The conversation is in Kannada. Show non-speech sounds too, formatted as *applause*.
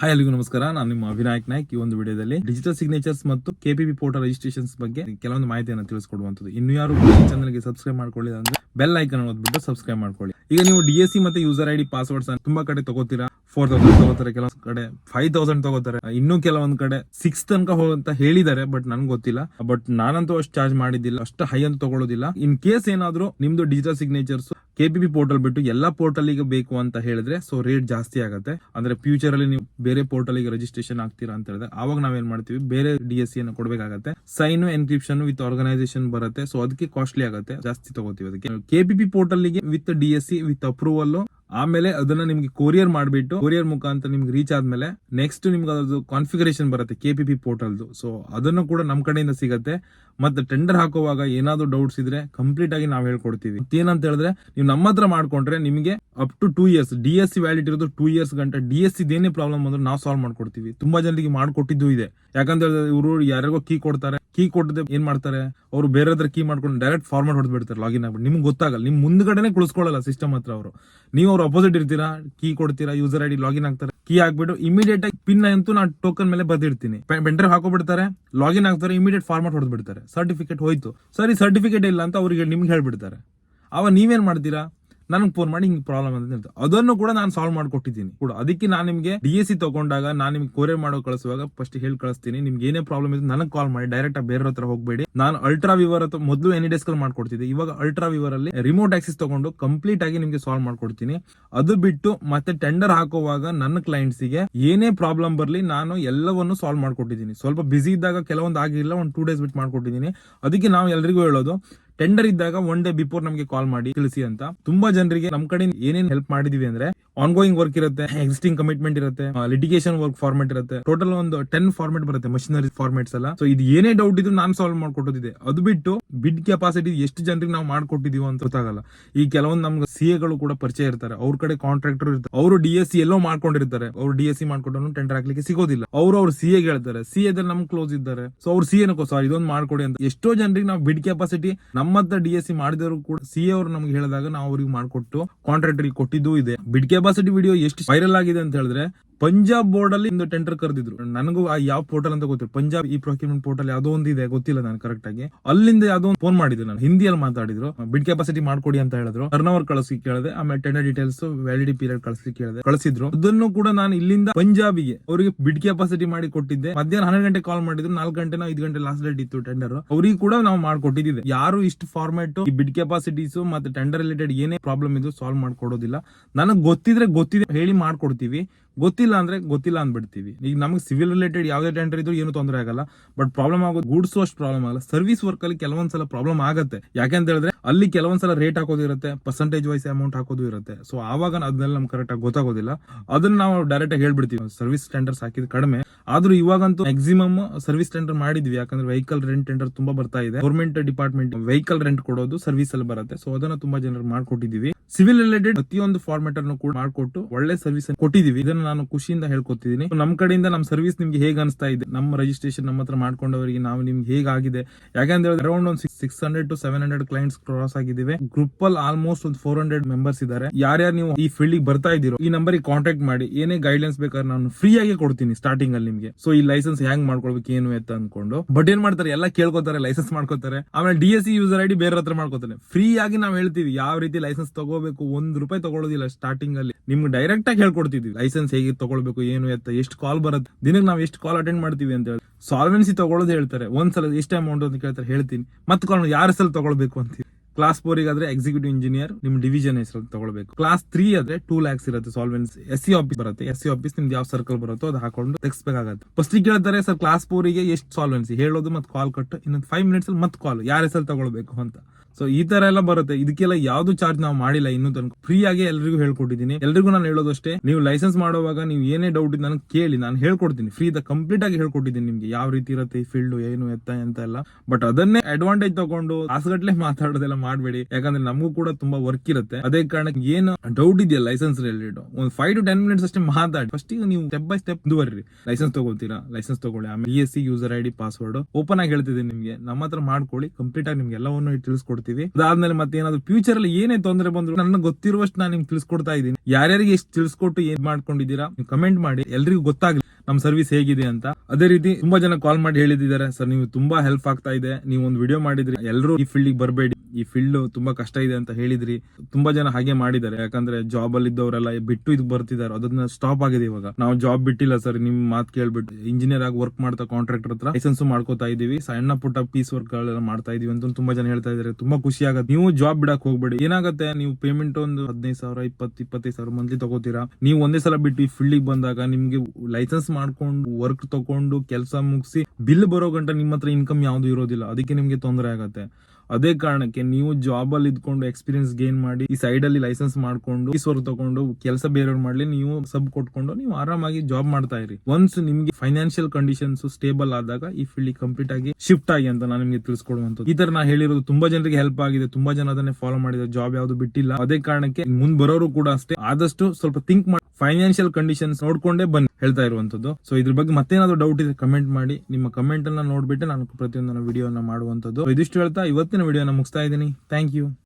ಹಾಯ್ ಎಲ್ರಿಗೂ ನಮಸ್ಕಾರ. ನಾನು ನಿಮ್ಮ ವಿನಾಯಕ್ ನಾಯ್ಕ್. ಈ ಒಂದು ವಿಡಿಯೋದಲ್ಲಿ ಡಿಜಿಟಲ್ ಸಿಗ್ನೇಚರ್ಸ್ ಮತ್ತು K P P portal registrations ಬಗ್ಗೆ ಕೆಲವೊಂದು ಮಾಹಿತಿಯನ್ನು ತಿಳಿಸ್ಕೊಡುವಂತದ್ದು ಇನ್ನು ಯಾರು ಚಾನಲ್ಗೆ ಸಬ್ಸ್ಕ್ರೈಬ್ ಮಾಡ್ಕೊಳ್ಳಿ ಅಂದ್ರೆ ಬೆಲ್ ಐಕನ್ ಓದ್ಬಿಟ್ಟು ಸಬ್ಸ್ಕ್ರೈಬ್ ಮಾಡ್ಕೊಳ್ಳಿ. ಈಗ ನೀವು ಡಿ ಎಸ್ ಸಿ ಮತ್ತೆ ಯೂಸರ್ ಐಡಿ ಪಾಸ್ವರ್ಡ್ಸ್ ತುಂಬಾ ಕಡೆ ತಗೋತೀರಾ? ಫೋರ್ ತೌಸಂಡ್ ತಗೋತಾರೆ, ಕೆಲವೊಂದು ಕಡೆ ಫೈವ್ ತೌಸಂಡ್ ತಗೋತಾರೆ, ಇನ್ನೂ ಕೆಲವೊಂದ್ ಕಡೆ ಸಿಕ್ಸ್ ತನಕ ಹೋಗಂತ ಹೇಳಿದ್ದಾರೆ ಬಟ್ ನನ್ಗೆ ಗೊತ್ತಿಲ್ಲ. ಬಟ್ ನಾನಂತೂ ಅಷ್ಟು ಚಾರ್ಜ್ ಮಾಡಿದ್ದಿಲ್ಲ, ಅಷ್ಟು ಹೈ ಅಂತ ತಗೊಳ್ಳೋದಿಲ್ಲ ಇನ್ ಕೇಸ್ ಏನಾದ್ರೂ ನಿಮ್ದು ಡಿಜಿಟಲ್ ಸಿಗ್ನೇಚರ್ಸ್ ಕೆಪಿಪಿ ಪೋರ್ಟಲ್ ಬಿಟ್ಟು ಎಲ್ಲಾ ಪೋರ್ಟಲ್ ಈಗ ಬೇಕು ಅಂತ ಹೇಳಿದ್ರೆ ಸೊ ರೇಟ್ ಜಾಸ್ತಿ ಆಗುತ್ತೆ. ಅಂದ್ರೆ ಫ್ಯೂಚರ್ ಅಲ್ಲಿ ನೀವು ಬೇರೆ ಪೋರ್ಟಲ್ಗೆ ರಿಜಿಸ್ಟ್ರೇಷನ್ ಆಗ್ತೀರಾ ಅಂತ ಹೇಳಿದ್ರೆ ಅವಾಗ ನಾವೇನ್ ಮಾಡ್ತೀವಿ? ಬೇರೆ ಡಿ ಎಸ್ ಸಿ ಅನ್ನು ಕೊಡಬೇಕಾಗತ್ತೆ. ಸೈನ್ ಎನ್ಕ್ರಿಪ್ಷನ್ ವಿತ್ ಆರ್ಗನೈಸೇಷನ್ ಬರುತ್ತೆ. ಸೊ ಅದಕ್ಕೆ ಕಾಸ್ಟ್ಲಿ ಆಗುತ್ತೆ. ಜಾಸ್ತಿ ತಗೋತೀವಿ ಅದಕ್ಕೆ. ಕೆಪಿಪಿ ಪೋರ್ಟಲ್ಗೆ with D S C with approval ಆಮೇಲೆ ಅದನ್ನ ನಿಮ್ಗೆ ಕೊರಿಯರ್ ಮಾಡಿಬಿಟ್ಟು ಕೊರಿಯರ್ ಮುಖಾಂತರ ನಿಮ್ಗೆ ರೀಚ್ ಆದ್ಮೇಲೆ ನೆಕ್ಸ್ಟ್ ನಿಮ್ಗೆ ಅದ್ರದ್ದು ಕಾನ್ಫಿಗರೇಷನ್ ಬರುತ್ತೆ ಕೆ ಪಿ ಪಿ ಪೋರ್ಟಲ್ದು ಸೊ ಅದನ್ನು ಕೂಡ ನಮ್ಮ ಕಡೆಯಿಂದ ಸಿಗತ್ತೆ. ಮತ್ತೆ ಟೆಂಡರ್ ಹಾಕುವಾಗ ಏನಾದ್ರು ಡೌಟ್ಸ್ ಇದ್ರೆ ಕಂಪ್ಲೀಟ್ ಆಗಿ ನಾವು ಹೇಳ್ಕೊಡ್ತೀವಿ. ಏನಂತ ಹೇಳಿದ್ರೆ, ನೀವು ನಮ್ಮ ಹತ್ರ ಮಾಡ್ಕೊಂಡ್ರೆ ನಿಮಗೆ up to two years D S C valid ಇರೋದು ಟೂ ಇಯರ್ಸ್ ಗಂಟೆ. ಡಿ ಎಸ್ ಏನೇ ಪ್ರಾಬ್ಲಮ್ ಅಂದ್ರೆ ನಾವು ಸಾಲ್ವ್ ಮಾಡ್ಕೊಡ್ತೀವಿ. ತುಂಬಾ ಜನರಿಗೆ ಮಾಡ್ಕೊಟ್ಟಿದ್ದು ಇದೆ. ಯಾಕಂತ ಹೇಳಿದ್ರೆ ಇವರು ಯಾರಿಗೋ ಕೀ ಕೊಡ್ತಾರೆ. ಕೀ ಕೊಟ್ಟದೆ ಏನ್ ಮಾಡ್ತಾರೆ? ಅವರು ಬೇರೆ ಹತ್ರ ಕೀ ಮಾಡ್ಕೊಂಡು ಡೈರೆಕ್ಟ್ ಫಾರ್ಮೆಟ್ ಹೊಡೆದು ಬಿಡ್ತಾರೆ ಲಾಗಿನ್ ಆಗ್ಬಿಟ್ಟು. ನಿಮ್ಗೆ ಗೊತ್ತಾಗಲ್ಲ. ನಿಮ್ ಮುಂದ್ಗಡೆನೆ ಕುಳಿಸ್ಕೊಳ್ಳಲ್ಲ ಸಿಸ್ಟಮ್ ಹತ್ರ ಅವರು. ನೀವು ಅವ್ರ ಅಪೋಸಿಟ್ ಇರ್ತೀರಾ, ಕೀ ಕೊಡ್ತೀರಾ ಯೂಸರ್ ಐಡಿ ಲಾಗಿನ್ ಆಗ್ತಾರೆ. ಕೀ ಹಾಕ್ಬಿಟ್ಟು ಇಮಿಡಿಯೇಟ್ ಆಗಿ ಪಿನ್ ಅಂತೂ ನಾ ಟೋಕನ್ ಮೇಲೆ ಬರ್ದಿರ್ತೀನಿ ಬೆಂಡರ್ ಹಾಕೋಬಿಡ್ತಾರೆ ಲಾಗಿನ್ ಆಗ್ತಾರೆ ಇಮಿಡಿಯೇಟ್ ಫಾರ್ಮಾಟ್ ಹೊಡೆದು ಬಿಡ್ತಾರೆ ಸರ್ಟಿಫಿಕೇಟ್ ಹೋಯ್ತು. ಸರಿ ಸರ್ಟಿಫಿಕೇಟ್ ಇಲ್ಲ ಅಂತ ಅವ್ರಿಗೆ ನಿಮ್ಗೆ ಹೇಳ್ಬಿಡ್ತಾರೆ. ಅವ ನೀವೇನ್ ಮಾಡ್ತೀರಾ? ನನಗೆ ಫೋನ್ ಮಾಡಿ ಹಿಂಗೆ ಪ್ರಾಬ್ಲಮ್ ಅಂತ. ಹೇಳ್ತಾರೆ ಅದನ್ನು ಕೂಡ ನಾನು ಸಾಲ್ವ್ ಮಾಡಿಕೊಟ್ಟಿದ್ದೀನಿ. ಕೂಡ ಅದಕ್ಕೆ ನಾನು ನಿಮಗೆ ಡಿ ಎಸ್ ಸಿ ತಗೊಂಡಾಗ ನಾನು ನಿಮ್ಗೆ ಕೋರೆ ಮಾಡೋ ಕಳಿಸುವಾಗ ಫಸ್ಟ್ ಹೇಳಿ ಕಳಿಸ್ತೀನಿ. ನಿಮ್ಗೆ ಏನೇ ಪ್ರಾಬ್ಲಮ್ ಇದೆ ನನಗೆ ಕಾಲ್ ಮಾಡಿ. ಡೈರೆಕ್ಟ್ ಬೇರೆ ಹತ್ರ ಹೋಗಬೇಡಿ. ನಾನು ಅಲ್ಟ್ರಾ ವಿವರ್ ಅಥವಾ ಮೊದಲು ಎನಿ ಡೆಸ್ಕ್ ಮಾಡ್ಕೊಡ್ತಿದ್ದೆ. ಇವಾಗ ಅಲ್ಟ್ರಾ ವಿವರ್ ಅಲ್ಲಿ ರಿಮೋಟ್ ಆಕ್ಸಿಸ್ ತಗೊಂಡು ಕಂಪ್ಲೀಟ್ ಆಗಿ ನಿಮ್ಗೆ ಸಾಲ್ವ್ ಮಾಡ್ಕೊಡ್ತೀನಿ. ಅದು ಬಿಟ್ಟು ಮತ್ತೆ ಟೆಂಡರ್ ಹಾಕುವಾಗ ನನ್ನ ಕ್ಲೈಂಟ್ಸ್ಗೆ ಏನೇ ಪ್ರಾಬ್ಲಮ್ ಬರಲಿ ನಾನು ಎಲ್ಲವನ್ನು ಸಾಲ್ವ್ ಮಾಡ್ಕೊಟ್ಟಿದ್ದೀನಿ. ಸ್ವಲ್ಪ ಬಿಸಿ ಇದ್ದಾಗ ಕೆಲವೊಂದು ಆಗಿಲ್ಲ, ಒಂದು ಟೂ ಡೇಸ್ ಬಿಟ್ಟು ಮಾಡ್ಕೊಟ್ಟಿದ್ದೀನಿ. ಅದಕ್ಕೆ ನಾವು ಎಲ್ರಿಗೂ ಹೇಳೋದು ಟೆಂಡರ್ ಇದ್ದಾಗ ಒನ್ ಡೇ ಬಿಫೋರ್ ನಮಗೆ ಕಾಲ್ ಮಾಡಿ ತಿಳಿಸಿ ಅಂತ. ತುಂಬಾ ಜನರಿಗೆ ನಮ್ ಕಡೆ ಏನೇನ್ ಹೆಲ್ಪ್ ಮಾಡಿದೀವಿ ಅಂದ್ರೆ ಆನ್ಗೋಯಿಂಗ್ ವರ್ಕ್ ಇರುತ್ತೆ ಎಕ್ಸಿಸ್ಟಿಂಗ್ ಕಮಿಟ್ಮೆಂಟ್ ಇರುತ್ತೆ ಲಿಟಿಗೇಷನ್ ವರ್ಕ್ ಫಾರ್ಮೆಟ್ ಇರುತ್ತೆ. ಟೋಟಲ್ ಒಂದು ಟೆನ್ ಫಾರ್ಮೆಟ್ ಬರುತ್ತೆ ಮಷಿನರಿ ಫಾರ್ಮೆಟ್ಸ್ ಎಲ್ಲ. ಸೊ ಇದು ಏನೇ ಡೌಟ್ ಇದ್ರು ನಾನು ಸಾಲ್ವ್ ಮಾಡ್ಕೊಟ್ಟಿದ್ದೆ. ಅದು ಬಿಟ್ಟು ಬಿಡ್ ಕೆಪಾಸಿಟಿ ಎಷ್ಟು ಜನರಿಗೆ ನಾವು ಮಾಡ್ಕೊಟ್ಟಿದೀವಿ ಅಂತ ಗೊತ್ತಾಗಲ್ಲ. ಈ ಕೆಲವೊಂದು ನಮ್ಗೆ ಸಿ ಎಗಳು ಕೂಡ ಪರಿಚಯ ಇರ್ತಾರೆ. ಅವ್ರ ಕಡೆ ಕಾಂಟ್ರಾಕ್ಟರ್ ಇರ್ತಾರೆ. ಅವರು ಡಿ ಎಸ್ ಸಿ ಎಲ್ಲೋ ಮಾಡ್ಕೊಂಡಿರ್ತಾರೆ. ಅವ್ರು ಡಿ ಎಸ್ ಸಿ ಮಾಡ್ಕೊಂಡು ಟೆಂಡರ್ ಹಾಕ್ಲಿಕ್ಕೆ ಸಿಗೋದಿಲ್ಲ. ಅವರು ಅವ್ರು ಸಿ ಎ ಹೇಳ್ತಾರೆ. ಸಿ ಎದಲ್ಲಿ ನಮ್ ಕ್ಲೋಸ್ ಇದ್ದಾರೆ. ಸೊ ಅವ್ರು ಸಿ ಏನಕ್ಕೋ ಸಾರ್ ಇದೊಂದು ಮಾಡ್ಕೊಡಿ ಅಂತ. ಎಷ್ಟೋ ಜನರಿಗೆ ನಾವು ಬಿಡ್ ಕೆಪಾಸಿಟಿ ನಮ್ಮ ಡಿ ಎಸ್ ಸಿ ಮಾಡಿದವರು ಕೂಡ ಸಿ ಅವರು ನಮ್ಗೆ ಹೇಳಿದಾಗ ನಾವು ಅವ್ರಿಗೆ ಮಾಡ್ಕೊಟ್ಟು ಕಾಂಟ್ರಾಕ್ಟರ್ ಕೊಟ್ಟಿದ್ದು ಇದೆ. ಬಿಡ್ ಕೆಪಾಸಿಟಿ ವಿಡಿಯೋ ಎಷ್ಟು ವೈರಲ್ ಆಗಿದೆ ಅಂತ ಹೇಳಿದ್ರೆ ಪಂಜಾಬ್ ಬೋರ್ಡ್ ಅಲ್ಲಿ ಒಂದು ಟೆಂಡರ್ ಕರೆದಿದ್ರು. ನನಗೂ ಆ ಯಾವ ಪೋರ್ಟಲ್ ಅಂತ ಗೊತ್ತಿಲ್ಲ. ಪಂಜಾಬ್ ಈ ಪ್ರೊಕ್ಯೂರ್ಮೆಂಟ್ ಪೋರ್ಟಲ್ ಯಾವ್ದೋ ಒಂದು ಇದೆ, ಗೊತ್ತಿಲ್ಲ ನಾನು ಕರೆಕ್ಟ್ ಆಗಿ. ಅಲ್ಲಿಂದ ಯಾವ್ದೋ ಒಂದು ಫೋನ್ ಮಾಡಿದ್ರು ನಾನು ಹಿಂದಿಯಲ್ಲಿ ಮಾತಾಡಿದ್ರು. ಬಿಡ್ ಕೆಪಾಸಿಟಿ ಮಾಡ್ಕೊಡಿ ಅಂತ ಹೇಳಿದ್ರು. ಟರ್ನ್ ಓವರ್ ಕಳಿಸಿ ಕೇಳಿದೆ, ಆಮೇಲೆ ಟೆಂಡರ್ ಡೀಟೇಲ್ಸ್ ವ್ಯಾಲಿಡಿ ಪೀರಿಯಡ್ ಕಳಿಸಿ ಕೇಳಿದೆ, ಕಳಿಸಿದ್ರು. ಅದನ್ನು ಕೂಡ ನಾನು ಇಲ್ಲಿಂದ ಪಂಜಾಬಿಗೆ ಅವರಿಗೆ ಬಿಡ್ ಕೆಪಾಸಿಟಿ ಮಾಡಿ ಕೊಟ್ಟಿದ್ದೆ. ಮಧ್ಯಾಹ್ನ ಹನ್ನೆರಡು ಗಂಟೆ ಕಾಲ್ ಮಾಡಿದ್ರು. ನಾಲ್ಕು ಗಂಟೆನ ಐದು ಗಂಟೆ ಲಾಸ್ಟ್ ಡೇಟ್ ಇತ್ತು ಟೆಂಡರ್ ಅವ್ರಿಗೆ ಕೂಡ ನಾವು ಮಾಡ್ಕೊಟ್ಟಿದ್ದೆ ಯಾರು ಇಷ್ಟು ಫಾರ್ಮ್ಯಾಟ್ ಈ ಬಿಡ್ ಕೆಪಾಸಿಟೀಸ್ ಮತ್ತೆ ಟೆಂಡರ್ ರಿಲೇಟೆಡ್ ಏನೇ ಪ್ರಾಬ್ಲಮ್ ಇದು ಸಾಲ್ವ್ ಮಾಡ್ಕೊಡೋದಿಲ್ಲ. ನನಗೆ ಗೊತ್ತಿದ್ರೆ ಗೊತ್ತಿದೆ, ಹೇಳಿ ಮಾಡ್ಕೊಡ್ತೀವಿ. ಗೊತ್ತಿಲ್ಲ ಅಂದ್ರೆ ಗೊತ್ತಿಲ್ಲ ಅಂದ್ಬಿಡ್ತೀವಿ. ಈಗ ನಮಗೆ ಸಿವಿಲ್ ರಿಲೇಟೆಡ್ ಯಾವುದೇ ಟೆಂಡರ್ ಇದ್ರೂ ಏನು ತೊಂದರೆ ಆಗಲ್ಲ. ಬಟ್ ಪ್ರಾಬ್ಲಮ್ ಆಗೋದು ಗೂಡ್ಸ್ ಅಷ್ಟು ಪ್ರಾಬ್ಲಮ್ ಆಗಲ್ಲ. ಸರ್ವಿಸ್ ವರ್ಕ್ ಅಲ್ಲಿ ಕೆಲವೊಂದ್ಸಲ ಪ್ರಾಬ್ಲಮ್ ಆಗುತ್ತೆ. ಯಾಕೆಂತ ಹೇಳಿದ್ರೆ ಅಲ್ಲಿ ಕೆಲವೊಂದ್ಸಲ ರೇಟ್ ಹಾಕೋದು ಇರುತ್ತೆ ಪರ್ಸೆಂಟೇಜ್ ವೈಸ್ ಅಮೌಂಟ್ ಹಾಕೋದು ಇರುತ್ತೆ. ಸೊ ಆವಾಗ ಅದನ್ನೆಲ್ಲ ನಮ್ಗೆ ಕರೆಕ್ಟ್ ಆಗಿ ಗೊತ್ತಾಗೋದಿಲ್ಲ. ಅದನ್ನ ನಾವು ಡೈರೆಕ್ಟ್ ಆಗಿ ಹೇಳ್ಬಿಡ್ತೀವಿ. ಸರ್ವಿಸ್ ಟೆಂಡರ್ಸ್ ಹಾಕಿದ್ ಕಡಿಮೆ. ಆದ್ರೂ ಇವಾಗಂತೂ ಮ್ಯಾಕ್ಸಿಮಮ್ ಸರ್ವಿಸ್ ಟೆಂಡರ್ ಮಾಡಿದ್ವಿ. ಯಾಕಂದ್ರೆ ವೆಹಿಕಲ್ ರೆಂಟ್ ಟೆಂಡರ್ ತುಂಬಾ ಬರ್ತಾ ಇದೆ. ಗೌರ್ಮೆಂಟ್ ಡಿಪಾರ್ಟ್ಮೆಂಟ್ ವೆಹಿಕಲ್ ರೆಂಟ್ ಕೊಡೋದು ಸರ್ವಿಸ್ ಅಲ್ಲಿ ಬರುತ್ತೆ. ಸೊ ಅದನ್ನ ತುಂಬಾ ಜನರು ಮಾಡ್ಕೊಟ್ಟಿದೀವಿ. ಸಿವಿಲ್ ರಿಲೇಟೆಡ್ ಪ್ರತಿಯೊಂದು ಫಾರ್ಮೆಟ್ ಅನ್ನು ಕೂಡ ಮಾಡ್ಕೊಟ್ಟು ಒಳ್ಳೆ ಸರ್ವಿಸ್ ಕೊಟ್ಟಿದೀವಿ. ಇದನ್ನ ನಾನು ಖುಷಿಯಿಂದ ಹೇಳ್ಕೊತಿದ್ದೀನಿ ನಮ್ ಕಡೆಯಿಂದ ನಮ್ ಸರ್ವಿಸ್ ನಿಮ್ಗೆ ಹೇಗೆ ಅನಿಸ್ತಾ ಇದೆ? ನಮ್ಮ ರಿಜಿಸ್ಟ್ರೇಷನ್ ನಮ್ಮ ಹತ್ರ ಮಾಡ್ಕೊಂಡವರಿಗೆ ನಾವು ನಿಮ್ಗೆ ಹೇಗಾಗಿದೆ ಯಾಕಂದ್ರೆ ಅರೌಂಡ್ ಒಂದು six hundred to seven hundred clients cross ಆಗಿದ್ದೀವಿ ಗ್ರೂಪ್ ಅಲ್ಲಿ ಆಲ್ಮೋಸ್ಟ್ ಒಂದು ಫೋರ್ ಹಂಡ್ರೆಡ್ ಮೆಂಬರ್ಸ್ ಇದ್ದಾರೆ ಯಾರ್ಯಾರು ನೀವು ಈ ಫೀಲ್ಡ್ ಬರ್ತಾ ಇದ್ದೀರೋ, ಈ ನಂಬರ್ ಕಾಂಟ್ಯಾಕ್ಟ್ ಮಾಡಿ. ಏನೇ ಗೈಡ್ಲೈನ್ಸ್ ಬೇಕಾದ್ರೆ ನಾನು ಫ್ರೀ ಆಗಿ ಕೊಡ್ತೀನಿ ಸ್ಟಾರ್ಟಿಂಗ್ ಅಲ್ಲಿ ನಿಮ್ಗೆ. ಸೊ ಈ ಲೈಸೆನ್ಸ್ ಹ್ಯಾಂಗ್ ಮಾಡ್ಕೊಳ್ಬೇಕು, ಏನು ಅಂತ ಅನ್ಕೊಂಡು. ಬಟ್ ಏನ್ ಮಾಡ್ತಾರೆ? ಎಲ್ಲ ಕೇಳ್ಕೊತಾರೆ ಲೈಸೆನ್ಸ್ ಮಾಡ್ಕೊತಾರೆ. ಆಮೇಲೆ D S C user ID ಬೇರೆ ಹತ್ರ ಮಾಡ್ಕೊತಾರೆ. ಫ್ರೀ ಆಗಿ ನಾವು ಹೇಳ್ತೀವಿ, ಯಾವ ರೀತಿ ಲೈಸೆನ್ಸ್ ತಗೋಬೇಕು, ಒಂದ್ ರೂಪಾಯಿ ತಗೊಳ್ಳೋದಿಲ್ಲ ಸ್ಟಾರ್ಟಿಂಗ್ ಅಲ್ಲಿ. ನಿಮ್ಗೆ ಡೈರೆಕ್ಟ್ ಆಗಿ ಹೇಳ್ಕೊಡ್ತಿದ್ವಿ ಲೈಸೆನ್ಸ್ ಹೇಗೆ ತಗೊಳ್ಬೇಕು, ಏನು ಎತ್ತ, ಎಷ್ಟು ಕಾಲ್ ಬರುತ್ತೆ, ದಿನಕ್ಕೆ ನಾವು ಎಷ್ಟು ಕಾಲ್ ಅಟೆಂಡ್ ಮಾಡ್ತೀವಿ ಅಂತ ಹೇಳಿ. ಸಾಲ್ವೆನ್ಸಿ ತಗೊಳ್ಳೋದು ಹೇಳ್ತಾರೆ. ಒಂದ್ಸಲ ಎಷ್ಟು ಅಮೌಂಟ್ ಅಂತ ಕೇಳ್ತಾರೆ, ಹೇಳ್ತೀನಿ. ಮತ್ತೆ ಕಾಲ್ ಯಾರ ಸಲ ತಗೊಳ್ಬೇಕು ಅಂತ ಕ್ಲಾಸ್ ಫೋರ್ ಆದ್ರೆ ಎಕ್ಸಿಕ್ಯೂಟಿವ್ ಇಂಜಿನಿಯರ್ ನಿಮ್ ಡಿವಿಷನ್ ಹೆಸರು ತಗೊಳ್ಬೇಕು. ಕ್ಲಾಸ್ ತ್ರೀ ಆದ್ರೆ ಟೂ ಲ್ಯಾಕ್ಸ್ ಇರುತ್ತೆ ಸಾಲ್ವೆನ್ಸ್ ಎಸ್ ಸಿ ಆಫೀಸ್ ಬರುತ್ತೆ. ಎಸ್ ಸಿ ಆಫೀಸ್ ನಿಮ್ದು ಯಾವ ಸರ್ಕಲ್ ಬರುತ್ತೋ ಅದು ಹಾಕೊಂಡು ತೆಗಿಸ್ಬೇಕಾಗತ್ತೆ. ಫಸ್ಟ್ ಕೇಳ್ತಾರೆ ಸರ್ ಕ್ಲಾಸ್ ಫೋರಿಗೆ ಎಷ್ಟು ಸಾಲ್ವೆನ್ಸಿ ಹೇಳೋದು ಮತ್ತೆ ಕಾಲ್ ಕಟ್ಟು, ಇನ್ನೊಂದು ಫೈವ್ ಮಿನಿಟ್ಸ್ ಅಲ್ಲಿ ಮತ್ತೆ ಕಾಲ್ ಯಾರ ಹೆಸರು ತಗೊಳ್ಬೇಕು ಅಂತ. ಸೊ ಈ ತರ ಎಲ್ಲ ಬರುತ್ತೆ. ಇದಕ್ಕೆಲ್ಲ ಯಾವ್ದು ಚಾರ್ಜ್ ನಾವು ಮಾಡಿಲ್ಲ ಇನ್ನೂ ತನಕ. ಫ್ರೀ ಆಗಿ ಎಲ್ರಿಗೂ ಹೇಳ್ಕೊಟ್ಟಿದ್ದೀನಿ. ಎಲ್ರಿಗೂ ನಾನು ಹೇಳೋದಷ್ಟೇ, ನೀವು ಲೈಸೆನ್ಸ್ ಮಾಡುವಾಗ ನೀವು ಏನೇ ಡೌಟ್ ಇದೆ ನನಗೆ ಕೇಳಿ, ನಾನು ಹೇಳ್ಕೊಡ್ತೀನಿ. ಫ್ರೀ ಕಂಪ್ಲೀಟ್ ಆಗಿ ಹೇಳ್ಕೊಟ್ಟಿದ್ದೀನಿ ನಿಮ್ಗೆ. ಯಾವ ರೀತಿ ಇರುತ್ತೆ ಈ ಫೀಲ್ಡ್ ಏನು, ಎತ್ತ ಅಂತ ಎಲ್ಲ. ಬಟ್ ಅದನ್ನೇ ಅಡ್ವಾಂಟೇಜ್ ತಗೊಂಡು ಹಾಸ್ಗಟ್ಲೆ *laughs* ಮಾತಾಡೋದೆಲ್ಲ ಮಾಡಬೇಡಿ. ಯಾಕಂದ್ರೆ ನಮಗೂ ಕೂಡ ತುಂಬಾ ವರ್ಕ್ ಇರುತ್ತೆ. ಅದೇ ಕಾರಣಕ್ಕೆ ಏನು ಡೌಟ್ ಇದೆಯಾ ಲೈಸೆನ್ಸ್ ರಿಲೇಟೆಡ್ ಒಂದು ಫೈವ್ ಟು ಟೆನ್ ಮಿನಿಟ್ಸ್ ಅಷ್ಟೇ ಮಾತಾಡಿ. ಫಸ್ಟ್ ನೀವು ಸ್ಟೆಪ್ ಬೈ ಸ್ಟೆಪ್ ಮುಂದುವರ್ರಿ. ಲೈಸೆನ್ಸ್ ತಗೋತೀರಾ ಲೈಸೆನ್ಸ್ ತಗೊಳ್ಳಿ. ಆಮೇಲೆ B S C user ID password open ಆಗಿ ಹೇಳ್ತಿದ್ದೀನಿ ನಿಮಗೆ. ನಮ್ಮ ಹತ್ರ ಮಾಡ್ಕೊಳ್ಳಿ. ಕಂಪ್ಲೀಟ್ ಆಗಿ ನಿಮ್ಗೆ ಎಲ್ಲವನ್ನು ತಿಳಿಸ್ಕೊಡ್ತೀನಿ. ತಿಳಿಸ್ಕೊಡ್ತೀವಿ ಅದಾದ್ಮೇಲೆ ಮತ್ತೆ ಏನಾದ್ರು ಫ್ಯೂಚರ್ ಅಲ್ಲಿ ಏನೇ ತೊಂದರೆ ಬಂದ್ರು ನನ್ನ ಗೊತ್ತಿರುವಷ್ಟು ನಾನು ನಿಮ್ಗೆ ತಿಳಿಸ್ಕೊಡ್ತಾ ಇದ್ದೀನಿ ಯಾರ್ಯಾರಿಗೆ ಎಷ್ಟು ತಿಳಿಸ್ಕೊಟ್ಟು ಏನ್ ಮಾಡ್ಕೊಂಡಿದ್ದೀರಾ ಕಮೆಂಟ್ ಮಾಡಿ. ಎಲ್ರಿಗೂ ಗೊತ್ತಾಗ್ಲಿ ನಮ್ಮ ಸರ್ವಿಸ್ ಹೇಗಿದೆ ಅಂತ. ಅದೇ ರೀತಿ ತುಂಬಾ ಜನ ಕಾಲ್ ಮಾಡಿ ಹೇಳಿದಿದ್ದಾರೆ. ಸರ್, ನೀವು ತುಂಬಾ ಹೆಲ್ಪ್ ಆಗ್ತಾ ಇದೆ. ನೀವು ಒಂದು ವಿಡಿಯೋ ಮಾಡಿದ್ರಿ. ಎಲ್ಲರೂ ಈ ಫೀಲ್ಡ್ ಬರಬೇಡಿ. ಈ ಫೀಲ್ಡ್ ತುಂಬಾ ಕಷ್ಟ ಇದೆ ಅಂತ ಹೇಳಿದ್ರಿ. ತುಂಬಾ ಜನ ಹಾಗೆ ಮಾಡಿದ್ದಾರೆ. ಯಾಕಂದ್ರೆ ಜಾಬ್ ಅಲ್ಲಿ ಇದ್ದವರೆಲ್ಲ ಬಿಟ್ಟು ಇದು ಬರ್ತಿದ್ದಾರೆ. ಅದನ್ನ ಸ್ಟಾಪ್ ಆಗಿದೆ ಇವಾಗ. ನಾವು ಜಾಬ್ ಬಿಟ್ಟಿಲ್ಲ ಸರ್ ನಿಮ್ ಮಾತು ಕೇಳ್ಬಿಟ್ಟು ಇಂಜಿನಿಯರ್ ಆಗಿ ವರ್ಕ್ ಮಾಡ್ತಾ ಕಾಂಟ್ರಾಕ್ಟರ್ ಹತ್ರ ಲೈಸೆನ್ಸ್ ಮಾಡ್ಕೋತಾ ಇದೀವಿ ಸಣ್ಣ ಪುಟ್ಟ ಪೀಸ್ ವರ್ಕ್ ಗಳೆಲ್ಲ ಮಾಡ್ತಾ ಇದೀವಿ ಅಂತ ತುಂಬಾ ಜನ ಹೇಳ್ತಾ ಇದಾರೆ ತುಂಬಾ ಖುಷಿ ಆಗತ್ತೆ. ನೀವು ಜಾಬ್ ಬಿಡಕ್ ಹೋಗ್ಬೇಡಿ. ಏನಾಗುತ್ತೆ? ನೀವು ಪೇಮೆಂಟ್ ಒಂದು ಹದಿನೈದು ಸಾವಿರ, ಇಪ್ಪತ್ತು, ಇಪ್ಪತ್ತೈದು ಸಾವಿರ ಮಂತ್ಲಿ ತಗೋತೀರಾ. ನೀವು ಒಂದೇ ಸಲ ಬಿಟ್ಟು ಈ ಫೀಲ್ಡ್ ಬಂದಾಗ ನಿಮ್ಗೆ ಲೈಸೆನ್ಸ್ ಮಾಡ್ಕೊಂಡು ವರ್ಕ್ ತಗೊಂಡು ಕೆಲಸ ಮುಗಿಸಿ ಬಿಲ್ ಬರೋ ಗಂಟ ನಿಮ್ಮ ಹತ್ರ ಇನ್ಕಮ್ ಯಾವ್ದು ಇರೋದಿಲ್ಲ. ಅದಕ್ಕೆ ನಿಮ್ಗೆ ತೊಂದರೆ ಆಗತ್ತೆ. ಅದೇ ಕಾರಣಕ್ಕೆ ನೀವು ಜಾಬ್ ಅಲ್ಲಿ ಇದ್ಕೊಂಡು ಎಕ್ಸ್ಪೀರಿಯನ್ಸ್ ಗೇನ್ ಮಾಡಿ, ಈ ಸೈಡ್ ಅಲ್ಲಿ ಲೈಸೆನ್ಸ್ ಮಾಡ್ಕೊಂಡು ಈ ಸ್ವರ್ಗ ತಗೊಂಡು ಕೆಲಸ ಬೇರೆಯವ್ರು ಮಾಡ್ಲಿ, ನೀವು ಸಬ್ ಕೊಟ್ಕೊಂಡು ನೀವು ಆರಾಮಾಗಿ ಜಾಬ್ ಮಾಡ್ತಾ ಇರಿ. ಒನ್ಸ್ ನಿಮ್ಗೆ ಫೈನಾನ್ಷಿಯಲ್ ಕಂಡೀಷನ್ಸ್ ಸ್ಟೇಬಲ್ ಆದಾಗ ಈ ಫೀಲ್ಡ್ ಕಂಪ್ಲೀಟ್ ಆಗಿ ಶಿಫ್ಟ್ ಆಗಿ ಅಂತ ನಾನು ನಿಮ್ಗೆ ತಿಳಿಸ್ಕೊಡುವಂತ ಈ ತರ ನಾ ಹೇಳಿರೋದು ತುಂಬಾ ಜನರಿಗೆ ಹೆಲ್ಪ್ ಆಗಿದೆ, ತುಂಬಾ ಜನ ಅದನ್ನೇ ಫಾಲೋ ಮಾಡಿದ್ದಾರೆ ಜಾಬ್ ಯಾವ್ದು ಬಿಟ್ಟಿಲ್ಲ. ಅದೇ ಕಾರಣಕ್ಕೆ ಮುಂದ್ ಬರೋರು ಕೂಡ ಅಷ್ಟೇ. ಆದಷ್ಟು ಸ್ವಲ್ಪ ಥಿಂಕ್ ಮಾಡಿ ಫೈನಾನ್ಷಿಯಲ್ ಕಂಡೀಷನ್ಸ್ ನೋಡ್ಕೊಂಡೇ ಬನ್ನಿ ಹೇಳ್ತಾ ಇರುವಂತದ್ದು ಸೊ ಇದ್ರ ಬಗ್ಗೆ ಮತ್ತೇನಾದ್ರು ಡೌಟ್ ಇದೆ ಕಮೆಂಟ್ ಮಾಡಿ. ನಿಮ್ಮ ಕಮೆಂಟ್ ಅನ್ನ ನೋಡ್ಬಿಟ್ಟು ನಾನು ಪ್ರತಿಯೊಂದನ್ನ ವಿಡಿಯೋನ ಮಾಡುವಂತದ್ದು ಇದಿಷ್ಟು ಹೇಳ್ತಾ ಇವತ್ತಿನ ವಿಡಿಯೋನ ಮುಗಿಸ್ತಾ ಇದ್ದೀನಿ. Thank you